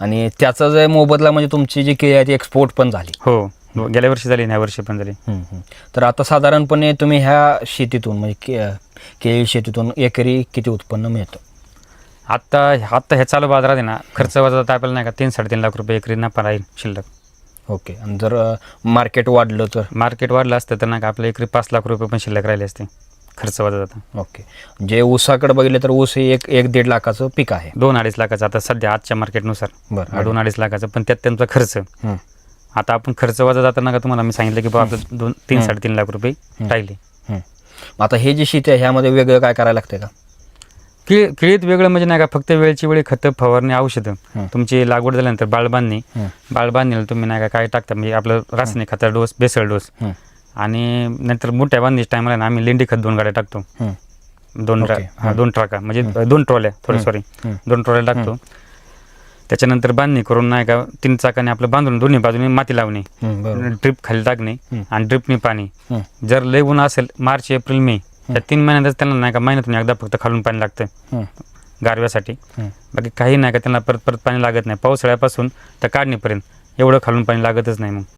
आणि त्याचा जे मोबदला म्हणजे तुमची जी केळी आहे ती एक्सपोर्ट पण झाली. हो. गेल्या वर्षी झाली ह्या वर्षी पण झाली. तर आता साधारणपणे तुम्ही ह्या शेतीतून म्हणजे के केळी शेतीतून एकरी किती उत्पन्न मिळतं? आत्ता आत्ता हे चालू बाजारात आहे ना खर्च वजा तर आपल्याला नाही का तीन साडेतीन लाख रुपये एकरी नफा राहील शिल्लक. ओके. आणि जर मार्केट वाढलं तर? मार्केट वाढलं असतं तर नाही का आपल्या एकरी पाच लाख रुपये पण शिल्लक राहिले असते. खर्च वजा जाता. ओके. जे ऊसाकडे बघितलं तर ऊस हे एक एक दीड लाखाचं पीक आहे. दोन अडीच लाखाचं. आता सध्या आजच्या मार्केटनुसार बरं दोन अडीच लाखाचं. पण त्यात त्यांचा खर्च. आता आपण खर्च वजा जाताना का तुम्हाला मी सांगितलं की बाबा आपलं दोन तीन साडेतीन लाख रुपये राहिले. आता हे जी शेती आहे ह्यामध्ये वेगळं काय करायला लागते का? केळी केळीत वेगळं म्हणजे नाही का फक्त वेळची वेळी खतं फवारणी औषधं. तुमची लागवड झाल्यानंतर बाळबांधणी. हम्म. बाळबांधणीला तुम्ही नाही का काय टाकता? म्हणजे आपलं रासायनिक खता डोस बेसळ डोस. आणि नंतर मोठ्या बांधणीच्या टायमाला ना आम्ही लेंडी खत दोन गाड्या टाकतो. दोन ट्रा. हा दोन ट्राका. म्हणजे दोन ट्रॉल्या. थोडे सॉरी. दोन ट्रॉल्या टाकतो. त्याच्यानंतर बांधणी करून नाही का तीन चाकाने आपलं बांधून दोन्ही बाजूने माती लावणे. हम्म, बरोबर. ड्रिप खाली टाकणे हम्म. आणि ड्रिपने पाणी. हम्म, जर लय ऊन असेल मार्च एप्रिल मे या तीन महिन्यातच त्यांना नाही का महिन्यातून एकदा फक्त खालून पाणी लागतं. हम्म, गारव्यासाठी. हम्म. बाकी काही नाही का त्यांना परत परत पाणी लागत नाही. पावसाळ्यापासून तर काढणीपर्यंत एवढं खालून पाणी लागतच नाही मग.